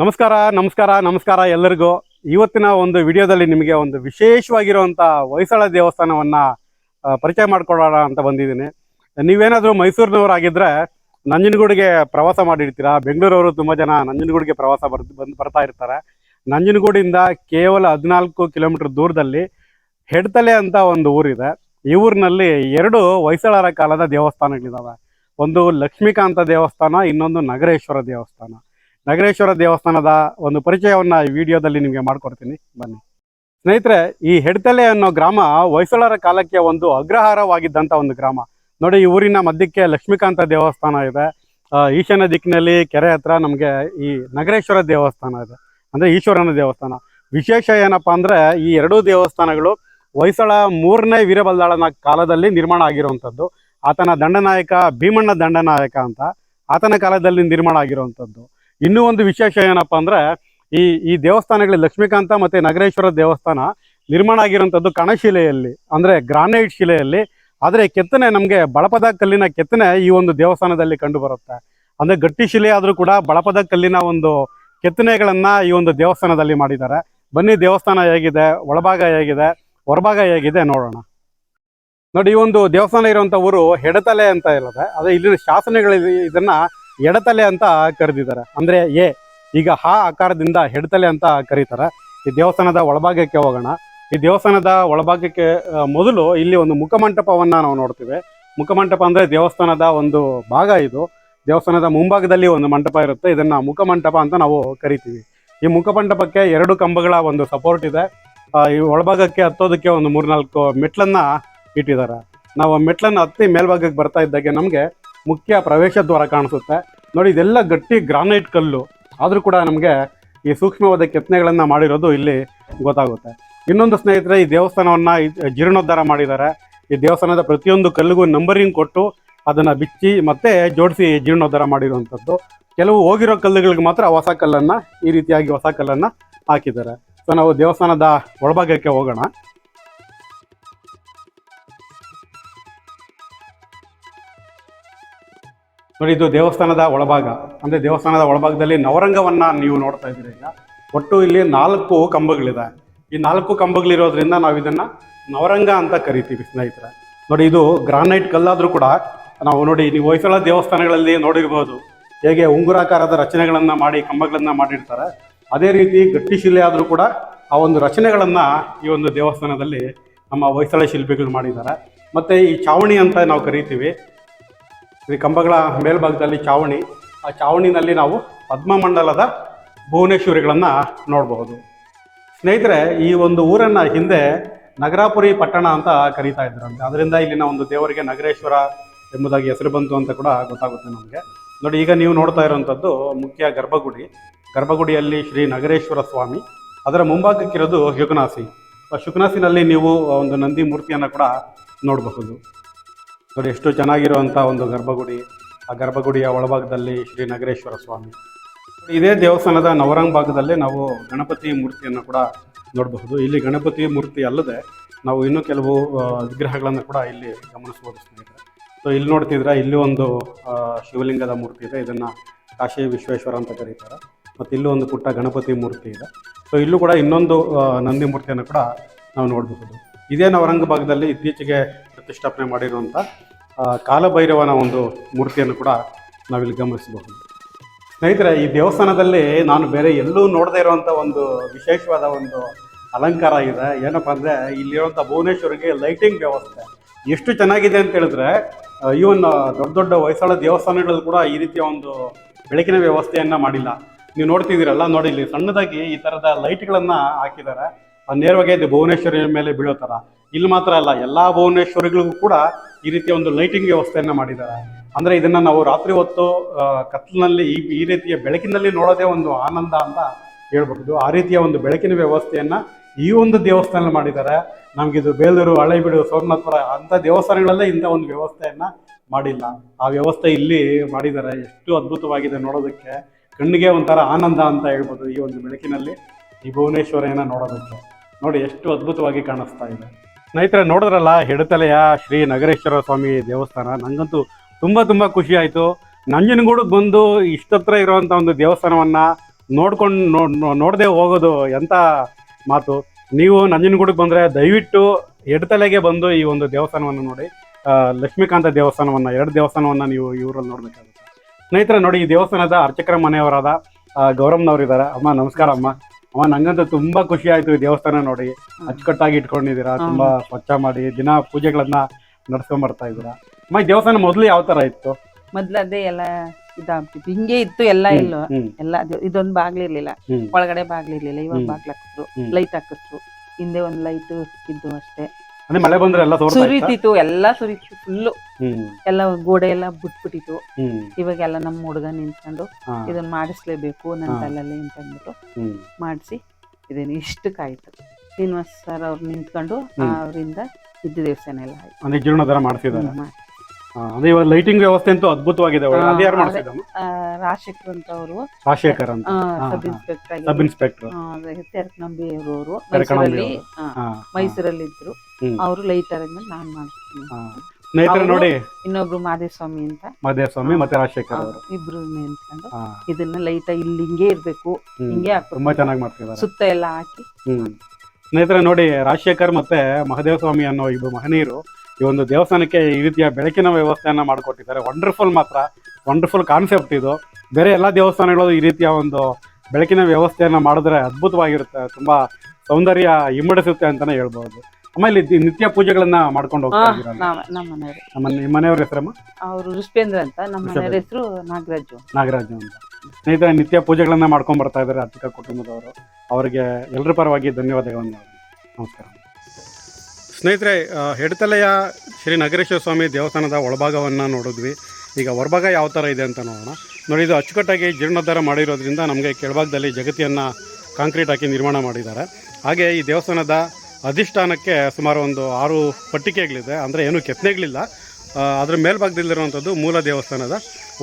ನಮಸ್ಕಾರ ನಮಸ್ಕಾರ ನಮಸ್ಕಾರ ಎಲ್ಲರಿಗೂ. ಇವತ್ತಿನ ಒಂದು ವಿಡಿಯೋದಲ್ಲಿ ನಿಮಗೆ ಒಂದು ವಿಶೇಷವಾಗಿರುವಂಥ ಹೊಯ್ಸಳ ದೇವಸ್ಥಾನವನ್ನು ಪರಿಚಯ ಮಾಡಿಕೊಡೋಣ ಅಂತ ಬಂದಿದ್ದೀನಿ. ನೀವೇನಾದರೂ ಮೈಸೂರಿನವರಾಗಿದ್ದರೆ ನಂಜನಗೂಡಿಗೆ ಪ್ರವಾಸ ಮಾಡಿರ್ತೀರಾ? ಬೆಂಗಳೂರವರು ತುಂಬ ಜನ ನಂಜನಗೂಡಿಗೆ ಪ್ರವಾಸ ಬರ್ತಾ ಇರ್ತಾರೆ. ನಂಜನಗೂಡಿಂದ ಕೇವಲ ಹದಿನಾಲ್ಕು ಕಿಲೋಮೀಟರ್ ದೂರದಲ್ಲಿ ಹೆಡ್ತಲೆ ಅಂತ ಒಂದು ಊರಿದೆ. ಈ ಊರಿನಲ್ಲಿ ಎರಡು ಹೊಯ್ಸಳರ ಕಾಲದ ದೇವಸ್ಥಾನಗಳಿದ್ದಾವೆ ಒಂದು ಲಕ್ಷ್ಮೀಕಾಂತ ದೇವಸ್ಥಾನ, ಇನ್ನೊಂದು ನಗರೇಶ್ವರ ದೇವಸ್ಥಾನ. ನಗರೇಶ್ವರ ದೇವಸ್ಥಾನದ ಒಂದು ಪರಿಚಯವನ್ನ ಈ ವಿಡಿಯೋದಲ್ಲಿ ನಿಮಗೆ ಮಾಡ್ಕೊಡ್ತೀನಿ. ಬನ್ನಿ. ಸ್ನೇಹಿತರೆ, ಈ ಹೆಡ್ತಲೆ ಅನ್ನೋ ಗ್ರಾಮ ಹೊಯ್ಸಳರ ಕಾಲಕ್ಕೆ ಒಂದು ಅಗ್ರಹಾರವಾಗಿದ್ದಂಥ ಒಂದು ಗ್ರಾಮ. ನೋಡಿ, ಈ ಊರಿನ ಮಧ್ಯಕ್ಕೆ ಲಕ್ಷ್ಮೀಕಾಂತ ದೇವಸ್ಥಾನ ಇದೆ. ಈಶಾನ್ಯ ದಿಕ್ಕಿನಲ್ಲಿ ಕೆರೆ ಹತ್ರ ನಮಗೆ ಈ ನಗರೇಶ್ವರ ದೇವಸ್ಥಾನ ಇದೆ. ಅಂದ್ರೆ ಈಶ್ವರನ ದೇವಸ್ಥಾನ. ವಿಶೇಷ ಏನಪ್ಪಾ ಅಂದ್ರೆ, ಈ ಎರಡೂ ದೇವಸ್ಥಾನಗಳು ಹೊಯ್ಸಳ ಮೂರನೇ ವೀರಬಲ್ದಾಳನ ಕಾಲದಲ್ಲಿ ನಿರ್ಮಾಣ ಆಗಿರುವಂಥದ್ದು. ಆತನ ದಂಡನಾಯಕ ಭೀಮಣ್ಣ ದಂಡನಾಯಕ ಅಂತ ಆತನ ಕಾಲದಲ್ಲಿ ನಿರ್ಮಾಣ ಆಗಿರುವಂಥದ್ದು. ಇನ್ನೂ ಒಂದು ವಿಶೇಷ ಏನಪ್ಪ ಅಂದ್ರೆ ಈ ಈ ದೇವಸ್ಥಾನಗಳಲ್ಲಿ ಲಕ್ಷ್ಮೀಕಾಂತ ಮತ್ತೆ ನಗರೇಶ್ವರ ದೇವಸ್ಥಾನ ನಿರ್ಮಾಣ ಆಗಿರುವಂಥದ್ದು ಕಣಶಿಲೆಯಲ್ಲಿ, ಅಂದ್ರೆ ಗ್ರಾನೈಟ್ ಶಿಲೆಯಲ್ಲಿ. ಆದರೆ ಕೆತ್ತನೆ ನಮಗೆ ಬಳಪದ ಕಲ್ಲಿನ ಕೆತ್ತನೆ ಈ ಒಂದು ದೇವಸ್ಥಾನದಲ್ಲಿ ಕಂಡು ಬರುತ್ತೆ. ಅಂದ್ರೆ ಗಟ್ಟಿ ಶಿಲೆ ಆದರೂ ಕೂಡ ಬಳಪದ ಕಲ್ಲಿನ ಒಂದು ಕೆತ್ತನೆಗಳನ್ನ ಈ ಒಂದು ದೇವಸ್ಥಾನದಲ್ಲಿ ಮಾಡಿದ್ದಾರೆ. ಬನ್ನಿ, ದೇವಸ್ಥಾನ ಹೇಗಿದೆ, ಒಳಭಾಗ ಹೇಗಿದೆ, ಹೊರಭಾಗ ಹೇಗಿದೆ ನೋಡೋಣ. ನೋಡಿ, ಈ ಒಂದು ದೇವಸ್ಥಾನ ಇರುವಂತ ಊರು ಹೆಡತಲೆ ಅಂತ ಇರುತ್ತೆ. ಅದೇ ಇಲ್ಲಿನ ಶಾಸನಗಳಲ್ಲಿ ಇದನ್ನ ಎಡತಲೆ ಅಂತ ಕರೆದಿದ್ದಾರೆ. ಅಂದ್ರೆ ಎ, ಈಗ ಹ ಆಕಾರದಿಂದ ಹೆಡತಲೆ ಅಂತ ಕರೀತಾರೆ. ಈ ದೇವಸ್ಥಾನದ ಒಳಭಾಗಕ್ಕೆ ಹೋಗೋಣ. ಈ ದೇವಸ್ಥಾನದ ಒಳಭಾಗಕ್ಕೆ ಮೊದಲು ಇಲ್ಲಿ ಒಂದು ಮುಖಮಂಟಪವನ್ನ ನಾವು ನೋಡ್ತೀವಿ. ಮುಖಮಂಟಪ ಅಂದ್ರೆ ದೇವಸ್ಥಾನದ ಒಂದು ಭಾಗ ಇದು. ದೇವಸ್ಥಾನದ ಮುಂಭಾಗದಲ್ಲಿ ಒಂದು ಮಂಟಪ ಇರುತ್ತೆ. ಇದನ್ನ ಮುಖಮಂಟಪ ಅಂತ ನಾವು ಕರಿತೀವಿ. ಈ ಮುಖಮಂಟಪಕ್ಕೆ ಎರಡು ಕಂಬಗಳ ಒಂದು ಸಪೋರ್ಟ್ ಇದೆ. ಈ ಒಳಭಾಗಕ್ಕೆ ಹತ್ತೋದಕ್ಕೆ ಒಂದು ಮೂರ್ನಾಲ್ಕು ಮೆಟ್ಲನ್ನ ಇಟ್ಟಿದ್ದಾರೆ. ನಾವು ಮೆಟ್ಲನ್ನ ಹತ್ತಿ ಮೇಲ್ಭಾಗಕ್ಕೆ ಬರ್ತಾ ಇದ್ದಾಗೆ ನಮಗೆ ಮುಖ್ಯ ಪ್ರವೇಶ ದ್ವಾರ ಕಾಣಿಸುತ್ತೆ. ನೋಡಿ, ಇದೆಲ್ಲ ಗಟ್ಟಿ ಗ್ರಾನೈಟ್ ಕಲ್ಲು. ಆದರೂ ಕೂಡ ನಮಗೆ ಈ ಸೂಕ್ಷ್ಮವಾದ ಕೆತ್ತನೆಗಳನ್ನು ಮಾಡಿರೋದು ಇಲ್ಲಿ ಗೊತ್ತಾಗುತ್ತೆ. ಇನ್ನೊಂದು ಸ್ನೇಹಿತರೆ, ಈ ದೇವಸ್ಥಾನವನ್ನ ಜೀರ್ಣೋದ್ಧಾರ ಮಾಡಿದ್ದಾರೆ. ಈ ದೇವಸ್ಥಾನದ ಪ್ರತಿಯೊಂದು ಕಲ್ಲಿಗೂ ನಂಬರಿಂಗ್ ಕೊಟ್ಟು ಅದನ್ನು ಬಿಚ್ಚಿ ಮತ್ತೆ ಜೋಡಿಸಿ ಜೀರ್ಣೋದ್ಧಾರ ಮಾಡಿರುವಂಥದ್ದು. ಕೆಲವು ಹೋಗಿರೋ ಕಲ್ಲುಗಳಿಗೆ ಮಾತ್ರ ಹೊಸ ಕಲ್ಲನ್ನು, ಈ ರೀತಿಯಾಗಿ ಹೊಸ ಕಲ್ಲನ್ನು ಹಾಕಿದ್ದಾರೆ. ಸೊ, ನಾವು ದೇವಸ್ಥಾನದ ಒಳಭಾಗಕ್ಕೆ ಹೋಗೋಣ. ನೋಡಿ, ಇದು ದೇವಸ್ಥಾನದ ಒಳಭಾಗ. ಅಂದ್ರೆ ದೇವಸ್ಥಾನದ ಒಳಭಾಗದಲ್ಲಿ ನವರಂಗವನ್ನ ನೀವು ನೋಡ್ತಾ ಇದ್ದೀರಿ ಈಗ. ಒಟ್ಟು ಇಲ್ಲಿ ನಾಲ್ಕು ಕಂಬಗಳಿದೆ. ಈ ನಾಲ್ಕು ಕಂಬಗಳಿರೋದ್ರಿಂದ ನಾವು ಇದನ್ನ ನವರಂಗ ಅಂತ ಕರಿತೀವಿ, ಸ್ನೇಹಿತರೆ. ನೋಡಿ, ಇದು ಗ್ರಾನೈಟ್ ಕಲ್ಲಾದರೂ ಕೂಡ ನಾವು ನೋಡಿ, ನೀವು ಹೊಯ್ಸಳ ದೇವಸ್ಥಾನಗಳಲ್ಲಿ ನೋಡಿರ್ಬೋದು. ಹೇಗೆ ಉಂಗುರಾಕಾರದ ರಚನೆಗಳನ್ನು ಮಾಡಿ, ಕಂಬಗಳನ್ನು ಮಾಡಿರ್ತಾರೆ. ಅದೇ ರೀತಿ ಗಟ್ಟಿ ಶಿಲೆ ಆದರೂ ಕೂಡ ಆ ಒಂದು ರಚನೆಗಳನ್ನು ಈ ಒಂದು ದೇವಸ್ಥಾನದಲ್ಲಿ ನಮ್ಮ ಹೊಯ್ಸಳ ಶಿಲ್ಪಿಗಳು ಮಾಡಿದ್ದಾರೆ. ಮತ್ತೆ ಈ ಚಾವಣಿ ಅಂತ ನಾವು ಕರಿತೀವಿ. ಈ ಕಂಬಗಳ ಮೇಲ್ಭಾಗದಲ್ಲಿ ಚಾವಣಿ. ಆ ಚಾವಣಿನಲ್ಲಿ ನಾವು ಪದ್ಮಮಂಡಲದ ಭುವನೇಶ್ವರಿಗಳನ್ನು ನೋಡಬಹುದು. ಸ್ನೇಹಿತರೆ, ಈ ಒಂದು ಊರನ್ನು ಹಿಂದೆ ನಗರಾಪುರಿ ಪಟ್ಟಣ ಅಂತ ಕರೀತಾ ಇದ್ರಂತೆ. ಅದರಿಂದ ಇಲ್ಲಿನ ಒಂದು ದೇವರಿಗೆ ನಗರೇಶ್ವರ ಎಂಬುದಾಗಿ ಹೆಸರು ಬಂತು ಅಂತ ಕೂಡ ಗೊತ್ತಾಗುತ್ತೆ ನಮಗೆ. ನೋಡಿ, ಈಗ ನೀವು ನೋಡ್ತಾ ಇರುವಂಥದ್ದು ಮುಖ್ಯ ಗರ್ಭಗುಡಿ. ಗರ್ಭಗುಡಿಯಲ್ಲಿ ಶ್ರೀ ನಗರೇಶ್ವರ ಸ್ವಾಮಿ. ಅದರ ಮುಂಭಾಗಕ್ಕಿರೋದು ಶುಕನಾಸಿ. ಆ ಶುಕನಾಸಿನಲ್ಲಿ ನೀವು ಒಂದು ನಂದಿ ಮೂರ್ತಿಯನ್ನು ಕೂಡ ನೋಡಬಹುದು. ನೋಡಿ, ಎಷ್ಟು ಚೆನ್ನಾಗಿರುವಂಥ ಒಂದು ಗರ್ಭಗುಡಿ. ಆ ಗರ್ಭಗುಡಿಯ ಒಳಭಾಗದಲ್ಲಿ ಶ್ರೀ ನಗರೇಶ್ವರ ಸ್ವಾಮಿ. ಇದೇ ದೇವಸ್ಥಾನದ ನವರಂಗ್ ಭಾಗದಲ್ಲಿ ನಾವು ಗಣಪತಿ ಮೂರ್ತಿಯನ್ನು ಕೂಡ ನೋಡಬಹುದು. ಇಲ್ಲಿ ಗಣಪತಿ ಮೂರ್ತಿ ಅಲ್ಲದೆ ನಾವು ಇನ್ನೂ ಕೆಲವು ವಿಗ್ರಹಗಳನ್ನು ಕೂಡ ಇಲ್ಲಿ ಗಮನಿಸಬಹುದು ಸ್ನೇಹಿತರೆ. ಸೊ ಇಲ್ಲಿ ನೋಡ್ತಿದ್ರೆ ಇಲ್ಲಿ ಒಂದು ಶಿವಲಿಂಗದ ಮೂರ್ತಿ ಇದೆ. ಇದನ್ನು ಕಾಶಿ ವಿಶ್ವೇಶ್ವರ ಅಂತ ಕರೀತಾರೆ. ಮತ್ತು ಇಲ್ಲೂ ಒಂದು ಪುಟ್ಟ ಗಣಪತಿ ಮೂರ್ತಿ ಇದೆ. ಸೊ ಇಲ್ಲೂ ಕೂಡ ಇನ್ನೊಂದು ನಂದಿ ಮೂರ್ತಿಯನ್ನು ಕೂಡ ನಾವು ನೋಡಬಹುದು. ಇದೇ ನವರಂಗ ಭಾಗದಲ್ಲಿ ಇತ್ತೀಚೆಗೆ ಪ್ರತಿಷ್ಠಾಪನೆ ಮಾಡಿರುವಂಥ ಕಾಲಭೈರವನ ಒಂದು ಮೂರ್ತಿಯನ್ನು ಕೂಡ ನಾವಿಲ್ಲಿ ಗಮನಿಸಬಹುದು. ಸ್ನೇಹಿತರೆ, ಈ ದೇವಸ್ಥಾನದಲ್ಲಿ ನಾನು ಬೇರೆ ಎಲ್ಲೂ ನೋಡದೇ ಇರುವಂಥ ಒಂದು ವಿಶೇಷವಾದ ಒಂದು ಅಲಂಕಾರ ಇದೆ. ಏನಪ್ಪ ಅಂದರೆ ಇಲ್ಲಿರುವಂಥ ಭುವನೇಶ್ವರಿಗೆ ಲೈಟಿಂಗ್ ವ್ಯವಸ್ಥೆ. ಎಷ್ಟು ಚೆನ್ನಾಗಿದೆ ಅಂತ ಹೇಳಿದ್ರೆ ಈವನ್ ದೊಡ್ಡ ದೊಡ್ಡ ಹೊಯ್ಸಳ ದೇವಸ್ಥಾನಗಳಲ್ಲಿ ಕೂಡ ಈ ರೀತಿಯ ಒಂದು ಬೆಳಕಿನ ವ್ಯವಸ್ಥೆಯನ್ನು ಮಾಡಿಲ್ಲ. ನೀವು ನೋಡ್ತಿದ್ದೀರಲ್ಲ, ನೋಡಿ ಇಲ್ಲಿ ಸಣ್ಣದಾಗಿ ಈ ಥರದ ಲೈಟ್ಗಳನ್ನು ಹಾಕಿದ್ದಾರೆ. ನೇರವಾಗಿ ಇದು ಭುವನೇಶ್ವರಿ ಮೇಲೆ ಬೀಳೋ ಥರ. ಇಲ್ಲಿ ಮಾತ್ರ ಅಲ್ಲ, ಎಲ್ಲ ಭುವನೇಶ್ವರಿಗಳಿಗೂ ಕೂಡ ಈ ರೀತಿಯ ಒಂದು ಲೈಟಿಂಗ್ ವ್ಯವಸ್ಥೆಯನ್ನು ಮಾಡಿದ್ದಾರೆ. ಅಂದರೆ ಇದನ್ನು ನಾವು ರಾತ್ರಿ ಹೊತ್ತು ಕತ್ಲಿನಲ್ಲಿ ಈ ಈ ರೀತಿಯ ಬೆಳಕಿನಲ್ಲಿ ನೋಡೋದೇ ಒಂದು ಆನಂದ ಅಂತ ಹೇಳ್ಬಹುದು. ಆ ರೀತಿಯ ಒಂದು ಬೆಳಕಿನ ವ್ಯವಸ್ಥೆಯನ್ನು ಈ ಒಂದು ದೇವಸ್ಥಾನ ಮಾಡಿದ್ದಾರೆ. ನಮ್ಗಿದು ಬೇಲೂರು, ಹಳೆಬೀಡು, ಸೋಮನಾಥಪುರ ಅಂತ ದೇವಸ್ಥಾನಗಳಲ್ಲೇ ಇಂಥ ಒಂದು ವ್ಯವಸ್ಥೆಯನ್ನು ಮಾಡಿಲ್ಲ. ಆ ವ್ಯವಸ್ಥೆ ಇಲ್ಲಿ ಮಾಡಿದ್ದಾರೆ. ಎಷ್ಟು ಅದ್ಭುತವಾಗಿದೆ ನೋಡೋದಕ್ಕೆ. ಕಣ್ಣಿಗೆ ಒಂಥರ ಆನಂದ ಅಂತ ಹೇಳ್ಬೋದು ಈ ಒಂದು ಬೆಳಕಿನಲ್ಲಿ ಈ ಭುವನೇಶ್ವರಿಯನ್ನು ನೋಡೋದಕ್ಕೆ. ನೋಡಿ ಎಷ್ಟು ಅದ್ಭುತವಾಗಿ ಕಾಣಿಸ್ತಾ ಇದೆ. ಸ್ನೇಹಿತರೆ, ನೋಡಿದ್ರಲ್ಲ, ಹಿಡತಲೆಯ ಶ್ರೀ ನಗರೇಶ್ವರ ಸ್ವಾಮಿ ದೇವಸ್ಥಾನ. ನನಗಂತೂ ತುಂಬ ತುಂಬ ಖುಷಿ ಆಯಿತು. ನಂಜನಗೂಡಿಗೆ ಬಂದು ಇಷ್ಟತ್ರ ಇರುವಂಥ ಒಂದು ದೇವಸ್ಥಾನವನ್ನು ನೋಡ್ಕೊಂಡು ನೋಡದೆ ಹೋಗೋದು ಎಂಥ ಮಾತು? ನೀವು ನಂಜನಗೂಡಿಗೆ ಬಂದರೆ ದಯವಿಟ್ಟು ಎಡತಲೆಗೆ ಬಂದು ಈ ಒಂದು ದೇವಸ್ಥಾನವನ್ನು ನೋಡಿ. ಲಕ್ಷ್ಮೀಕಾಂತ ದೇವಸ್ಥಾನವನ್ನು, ಎರಡು ದೇವಸ್ಥಾನವನ್ನು ನೀವು ಇವರಲ್ಲಿ ನೋಡಬೇಕಾಗುತ್ತೆ. ಸ್ನೇಹಿತರೆ, ನೋಡಿ, ಈ ದೇವಸ್ಥಾನದ ಅರ್ಚಕರ ಮನೆಯವರಾದ ಗೌರಮ್ನವರಿದ್ದಾರೆ. ಗೌರಮ್ನವ್ರು ಅಮ್ಮ, ನಮಸ್ಕಾರ ಅಮ್ಮ. ಅಮ್ಮ ನಂಗಂತೂ ತುಂಬಾ ಖುಷಿ ಆಯ್ತು ಈ ದೇವಸ್ಥಾನ ನೋಡಿ. ಅಚ್ಚುಕಟ್ಟಾಗಿ ಇಟ್ಕೊಂಡಿದ್ದೀರಾ ತುಂಬಾ ಸ್ವಚ್ಛ ಮಾಡಿ ದಿನ ಪೂಜೆಗಳನ್ನ ನಡ್ಸ್ಕೊಂಡ್ ಬರ್ತಾ ಇದ್ದೀರಾ. ಅಮ್ಮ ಈ ದೇವಸ್ಥಾನ ಮೊದ್ಲು ಯಾವ ತರ ಇತ್ತು? ಮೊದ್ಲು ಅದೇ ಎಲ್ಲ ಇದಾಗ್ತಿತ್ತು. ಹಿಂಗೆ ಇತ್ತು ಎಲ್ಲ ಇಲ್ಲ ಎಲ್ಲ. ಇದೊಂದು ಬಾಗ್ಲಿರ್ಲಿಲ್ಲ ಒಳಗಡೆ ಬಾಗ್ಲಿರ್ಲಿಲ್ಲ ಇವಾಗ ಹ್ಮ್. ಬಾಗ್ಲು ಹಾಕಿದ್ರು. ಲೈಟ್ ಹಾಕಿಸ್ರು ಹಿಂದೆ ಒಂದ್ ಲೈಟ್ ಇದ್ದು ಅಷ್ಟೇ. ಅಂದ್ರೆ ಮಳೆ ಬಂದ್ರೆ ಎಲ್ಲ ತೋರ್ತಾ ಇತ್ತಾ? ಸುರಿತಿತ್ತು ಎಲ್ಲ ಸುರಿತಿತ್ತು ಫುಲ್ಲು ಹ್ಮ್ ಎಲ್ಲ ಗೋಡೆ ಎಲ್ಲ ಬಿಟ್ಬಿಟ್ಟಿತ್ತು ಹ್ಮ್ ಇವಾಗೆಲ್ಲ ನಮ್ಮ ಹುಡುಗ ನಿಂತ್ಕೊಂಡು ಹಾ, ಇದನ್ನ ಮಾಡಿಸ್ಲೇಬೇಕು ನನ್ನ ಹಾ. ತಲೆಯಲ್ಲಿ ಅಂತ ಅಂದ್ಬಿಟ್ಟು ಹ್ಮ್ ಮಾಡಿಸಿ ಇದೇನು ಇಷ್ಟಕ್ಕಾಯ್ತು ಶ್ರೀನಿವಾಸ್ ಸರ್ ಅವ್ರು ನಿಂತ್ಕೊಂಡು ಹ್ಮ್. ಅವರಿಂದ ಇದ್ದ ದೇವಸ್ಥಾನ ಎಲ್ಲ ಆಯ್ತು ಅಂದ್ರೆ ಜೀರ್ಣೋದ್ಧಾರ ಮಾಡ್ತಿದ್ದಾರೆ ಹ್ಮ್. ಅಂದ್ರೆ ಇವಾಗ ಲೈಟಿಂಗ್ ವ್ಯವಸ್ಥೆ ಅಂತೂ ಅದ್ಭುತವಾಗಿದೆ ಒಳಗೆ. ಹಾ, ಅದು ಯಾರು ಅದೇ. ಆ, ರಾಜಶೇಖರ್ ಅಂತ ಅವರು. ರಾಜಶೇಖರ್ ಅಂತ. Sub inspector sub inspector Terakanambi ಅವರು ತೆರಕನಂಬಿ ಮೈಸೂರಲ್ಲಿ ಅವರು. ಹಾ, ಹಾ, ಮೈಸೂರಲ್ಲಿ ಇದ್ರು ಹ್ಮ್. ಅವರು ಲೈಟ್ ಅರೇಂಜ್ಮೆಂಟ್ ನಾನ್ ಮಾಡ್ತೀನಿ ಹಾ. ಸ್ನೇಹಿತರೆ ಅವ್ರು- ನೋಡಿ. ಇನ್ನೊಬ್ರು ಮಾದೇಸ್ವಾಮಿ ಅಂತ. ಮಹದೇವ ಸ್ವಾಮಿ ಮತ್ತೆ ರಾಜಶೇಖರ್ ಅವರು. ಇಬ್ರು ನಿಂತ್ಕೊಂಡು ಹಾ, ಇದನ್ನ ಲೈಟ್ ಇಲ್ಲಿ ಹಿಂಗೆ ಇರ್ಬೇಕು. ಹ್ಮ್. ಹಿಂಗೆ ಹಾಕ್ಬೇಕು. ತುಂಬಾ ಚೆನ್ನಾಗಿ ಮಾಡ್ತಿದ್ದಾರೆ. ಸುತ್ತ ಎಲ್ಲ ಹಾಕಿ. ಹ್ಮ್. ಸ್ನೇಹಿತರೆ ನೋಡಿ ರಾಜಶೇಖರ್ ಮತ್ತೆ ಮಹದೇವ ಸ್ವಾಮಿ ಅನ್ನೋ ಇಬ್ಬರು ಮಹನೀಯರು ಈ ಒಂದು ದೇವಸ್ಥಾನಕ್ಕೆ ಈ ರೀತಿಯ ಬೆಳಕಿನ ವ್ಯವಸ್ಥೆಯನ್ನು ಮಾಡಿಕೊಟ್ಟಿದ್ದಾರೆ. ವಂಡರ್ಫುಲ್ ಮಾತ್ರ. ವಂಡರ್ಫುಲ್ ಕಾನ್ಸೆಪ್ಟ್ ಇದು. ಬೇರೆ ಎಲ್ಲ ದೇವಸ್ಥಾನಗಳು ಈ ರೀತಿಯ ಒಂದು ಬೆಳಕಿನ ವ್ಯವಸ್ಥೆಯನ್ನು ಮಾಡಿದ್ರೆ ಅದ್ಭುತವಾಗಿರುತ್ತೆ. ತುಂಬಾ ಸೌಂದರ್ಯ ಇಮ್ಮಡಿಸುತ್ತೆ ಅಂತಾನೆ ಹೇಳ್ಬೋದು. ಆಮೇಲೆ ಇಲ್ಲಿ ನಿತ್ಯ ಪೂಜೆಗಳನ್ನ ಮಾಡ್ಕೊಂಡು ಹೋಗ್ತಾ ಇದ್ದೀರಾ ನಮ್ಮ ಮನೆಯವ್ರು. ಹೆಸರಮ್ಮ? ಅವರು ರುಷ್ಪೇಂದ್ರ ಅಂತ. ನಮ್ಮ. ಹೆಸರು ನಾಗರಾಜು ನಾಗರಾಜು ಅಂತ. ಸ್ನೇಹಿತರೆ ನಿತ್ಯ ಪೂಜೆಗಳನ್ನ ಮಾಡ್ಕೊಂಡ್ ಬರ್ತಾ ಇದ್ದಾರೆ ಅರ್ಚಕ ಕುಟುಂಬದವರು. ಅವರಿಗೆ ಎಲ್ಲರ ಪರವಾಗಿ ಧನ್ಯವಾದಗಳನ್ನು ನಮಸ್ಕಾರ. ಸ್ನೇಹಿತರೆ ಹೆಡ್ತಲೆಯ ಶ್ರೀ ನಗರೇಶ್ವರ ಸ್ವಾಮಿ ದೇವಸ್ಥಾನದ ಒಳಭಾಗವನ್ನು ನೋಡಿದ್ವಿ. ಈಗ ಹೊರಭಾಗ ಯಾವ ಥರ ಇದೆ ಅಂತ ನೋಡೋಣ. ನೋಡಿ, ಇದು ಅಚ್ಚುಕಟ್ಟಾಗಿ ಜೀರ್ಣೋದ್ಧಾರ ಮಾಡಿರೋದ್ರಿಂದ ನಮಗೆ ಕೆಳಭಾಗದಲ್ಲಿ ಜಗತಿಯನ್ನು ಕಾಂಕ್ರೀಟ್ ಹಾಕಿ ನಿರ್ಮಾಣ ಮಾಡಿದ್ದಾರೆ. ಹಾಗೆ ಈ ದೇವಸ್ಥಾನದ ಅಧಿಷ್ಠಾನಕ್ಕೆ ಸುಮಾರು ಒಂದು ಆರು ಪಟ್ಟಿಕೆಗಳಿದೆ. ಅಂದರೆ ಏನೂ ಕೆತ್ತನೆಗಳಿಲ್ಲ. ಅದ್ರ ಮೇಲ್ಭಾಗದಲ್ಲಿರುವಂಥದ್ದು ಮೂಲ ದೇವಸ್ಥಾನದ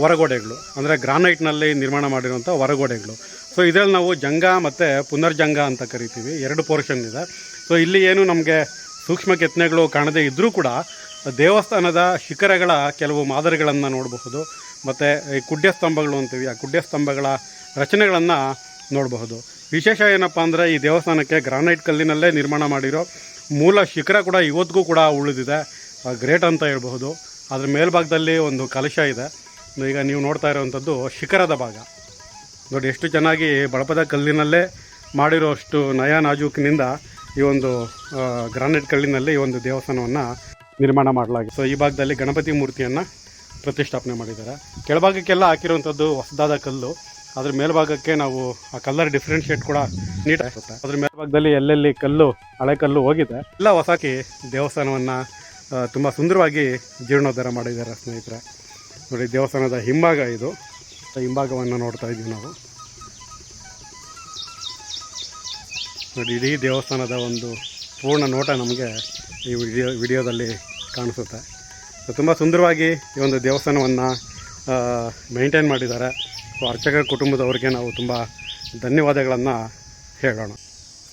ಹೊರಗೋಡೆಗಳು. ಅಂದರೆ ಗ್ರಾನೈಟ್ನಲ್ಲಿ ನಿರ್ಮಾಣ ಮಾಡಿರುವಂಥ ಹೊರಗೋಡೆಗಳು. ಸೊ ಇದರಲ್ಲಿ ನಾವು ಜಂಗ ಮತ್ತು ಪುನರ್ಜಂಗ ಅಂತ ಕರಿತೀವಿ. ಎರಡು ಪೋರ್ಷನ್ ಇದೆ. ಸೊ ಇಲ್ಲಿ ಏನು ನಮಗೆ ಸೂಕ್ಷ್ಮ ಕೆತ್ತನೆಗಳು ಕಾಣದೇ ಇದ್ದರೂ ಕೂಡ ದೇವಸ್ಥಾನದ ಶಿಖರಗಳ ಕೆಲವು ಮಾದರಿಗಳನ್ನು ನೋಡಬಹುದು, ಮತ್ತು ಈ ಕುಡ್ಯ ಸ್ತಂಭಗಳು ಅಂತೀವಿ, ಆ ಕುಡ್ಯ ಸ್ತಂಭಗಳ ರಚನೆಗಳನ್ನು ನೋಡಬಹುದು. ವಿಶೇಷ ಏನಪ್ಪ ಅಂದರೆ ಈ ದೇವಸ್ಥಾನಕ್ಕೆ ಗ್ರಾನೈಟ್ ಕಲ್ಲಿನಲ್ಲೇ ನಿರ್ಮಾಣ ಮಾಡಿರೋ ಮೂಲ ಶಿಖರ ಕೂಡ ಇವತ್ತಿಗೂ ಕೂಡ ಉಳಿದಿದೆ. ಗ್ರೇಟ್ ಅಂತ ಹೇಳ್ಬಹುದು. ಅದರ ಮೇಲ್ಭಾಗದಲ್ಲಿ ಒಂದು ಕಲಶ ಇದೆ. ಈಗ ನೀವು ನೋಡ್ತಾ ಇರೋವಂಥದ್ದು ಶಿಖರದ ಭಾಗ. ನೋಡಿ, ಎಷ್ಟು ಚೆನ್ನಾಗಿ ಬಳಪದ ಕಲ್ಲಿನಲ್ಲೇ ಮಾಡಿರೋಷ್ಟು ನಯ ನಾಜೂಕಿನಿಂದ ಈ ಒಂದು ಗ್ರಾನೈಟ್ ಕಲ್ಲಿನಲ್ಲಿ ಈ ಒಂದು ದೇವಸ್ಥಾನವನ್ನು ನಿರ್ಮಾಣ ಮಾಡಲಾಗಿದೆ. ಸೊ ಈ ಭಾಗದಲ್ಲಿ ಗಣಪತಿ ಮೂರ್ತಿಯನ್ನು ಪ್ರತಿಷ್ಠಾಪನೆ ಮಾಡಿದ್ದಾರೆ. ಕೆಳಭಾಗಕ್ಕೆಲ್ಲ ಹಾಕಿರುವಂಥದ್ದು ಹೊಸದಾದ ಕಲ್ಲು. ಅದ್ರ ಮೇಲ್ಭಾಗಕ್ಕೆ ನಾವು ಆ ಕಲ್ಲರ್ ಡಿಫ್ರೆನ್ಶಿಯೇಟ್ ಕೂಡ ನೀಟಾಗಿರುತ್ತೆ ಅದ್ರ ಮೇಲ್ಭಾಗದಲ್ಲಿ ಎಲ್ಲೆಲ್ಲಿ ಕಲ್ಲು, ಹಳೆ ಕಲ್ಲು ಹೋಗಿದೆ, ಎಲ್ಲ ಹೊಸಾಕಿ ದೇವಸ್ಥಾನವನ್ನು ತುಂಬ ಸುಂದರವಾಗಿ ಜೀರ್ಣೋದ್ಧಾರ ಮಾಡಿದ್ದಾರೆ ಸ್ನೇಹಿತರೆ. ನೋಡಿ, ದೇವಸ್ಥಾನದ ಹಿಂಭಾಗ ಇದು. ಹಿಂಭಾಗವನ್ನು ನೋಡ್ತಾ ಇದ್ದೀವಿ ನಾವು. ನೋಡಿ, ಇಡೀ ದೇವಸ್ಥಾನದ ಒಂದು ಪೂರ್ಣ ನೋಟ ನಮಗೆ ಈ ವಿಡಿಯೋ, ವಿಡಿಯೋದಲ್ಲಿ ಕಾಣಿಸುತ್ತೆ. ತುಂಬ ಸುಂದರವಾಗಿ ಈ ಒಂದು ದೇವಸ್ಥಾನವನ್ನು ಮೇಂಟೈನ್ ಮಾಡಿದ್ದಾರೆ. ಸೊ ಅರ್ಚಕ ಕುಟುಂಬದವ್ರಿಗೆ ನಾವು ತುಂಬ ಧನ್ಯವಾದಗಳನ್ನು ಹೇಳೋಣ.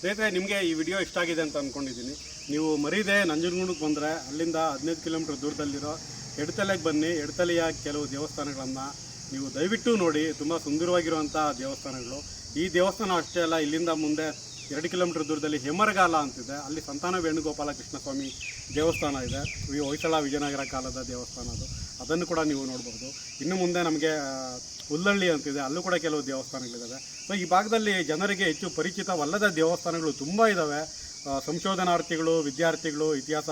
ಸ್ನೇಹಿತರೆ, ನಿಮಗೆ ಈ ವಿಡಿಯೋ ಇಷ್ಟ ಆಗಿದೆ ಅಂತ ಅಂದ್ಕೊಂಡಿದ್ದೀನಿ ನೀವು ಮರೀದೆ ನಂಜನಗೂಡಿಗೆ ಬಂದರೆ ಅಲ್ಲಿಂದ ಹದಿನೈದು ಕಿಲೋಮೀಟ್ರ್ ದೂರದಲ್ಲಿರೋ ಎಡತಲೆಗೆ ಬನ್ನಿ. ಎಡತಲೆಯ ಕೆಲವು ದೇವಸ್ಥಾನಗಳನ್ನು ನೀವು ದಯವಿಟ್ಟು ನೋಡಿ. ತುಂಬ ಸುಂದರವಾಗಿರುವಂಥ ದೇವಸ್ಥಾನಗಳು. ಈ ದೇವಸ್ಥಾನ ಅಷ್ಟೇ ಅಲ್ಲ, ಇಲ್ಲಿಂದ ಮುಂದೆ ಎರಡು ಕಿಲೋಮೀಟರ್ ದೂರದಲ್ಲಿ ಹೆಮ್ಮರಗಾಲ ಅಂತಿದೆ. ಅಲ್ಲಿ ಸಂತಾನ ವೇಣುಗೋಪಾಲ ಕೃಷ್ಣಸ್ವಾಮಿ ದೇವಸ್ಥಾನ ಇದೆ. ವಿ ಹೊಯ್ಸಳ ವಿಜಯನಗರ ಕಾಲದ ದೇವಸ್ಥಾನ ಅದು. ಅದನ್ನು ಕೂಡ ನೀವು ನೋಡಬಹುದು ಇನ್ನು ಮುಂದೆ ನಮಗೆ ಹುಲ್ಲಳ್ಳಿ ಅಂತಿದೆ. ಅಲ್ಲೂ ಕೂಡ ಕೆಲವು ದೇವಸ್ಥಾನಗಳಿದ್ದಾವೆ ಸೊ ಈ ಭಾಗದಲ್ಲಿ ಜನರಿಗೆ ಹೆಚ್ಚು ಪರಿಚಿತವಲ್ಲದ ದೇವಸ್ಥಾನಗಳು ತುಂಬ ಇದ್ದಾವೆ ಸಂಶೋಧನಾರ್ಥಿಗಳು, ವಿದ್ಯಾರ್ಥಿಗಳು, ಇತಿಹಾಸ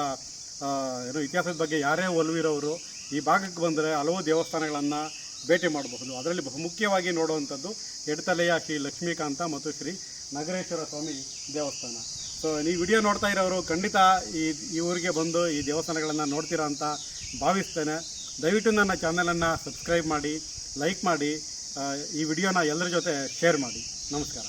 ಏನು ಇತಿಹಾಸದ ಬಗ್ಗೆ ಯಾರೇ ಒಲವಿರೋರು ಈ ಭಾಗಕ್ಕೆ ಬಂದರೆ ಹಲವು ದೇವಸ್ಥಾನಗಳನ್ನು ಭೇಟಿ ಮಾಡಬಹುದು. ಅದರಲ್ಲಿ ಬಹುಮುಖ್ಯವಾಗಿ ನೋಡುವಂಥದ್ದು, ಎಡತಲೆಯ ಶ್ರೀ ಲಕ್ಷ್ಮೀಕಾಂತ ಮತ್ತು ಶ್ರೀ ನಗರೇಶ್ವರ ಸ್ವಾಮಿ ದೇವಸ್ಥಾನ. ಸೊ ನೀವು ವಿಡಿಯೋ ನೋಡ್ತಾ ಇರೋರು ಖಂಡಿತ ಈ ಈ ಊರಿಗೆ ಬಂದು ಈ ದೇವಸ್ಥಾನಗಳನ್ನು ನೋಡ್ತೀರಾ ಅಂತ ಭಾವಿಸ್ತೇನೆ. ದಯವಿಟ್ಟು ನನ್ನ ಚಾನಲನ್ನು ಸಬ್ಸ್ಕ್ರೈಬ್ ಮಾಡಿ, ಲೈಕ್ ಮಾಡಿ ಈ ವಿಡಿಯೋನ ಎಲ್ಲರ ಜೊತೆ ಶೇರ್ ಮಾಡಿ. ನಮಸ್ಕಾರ.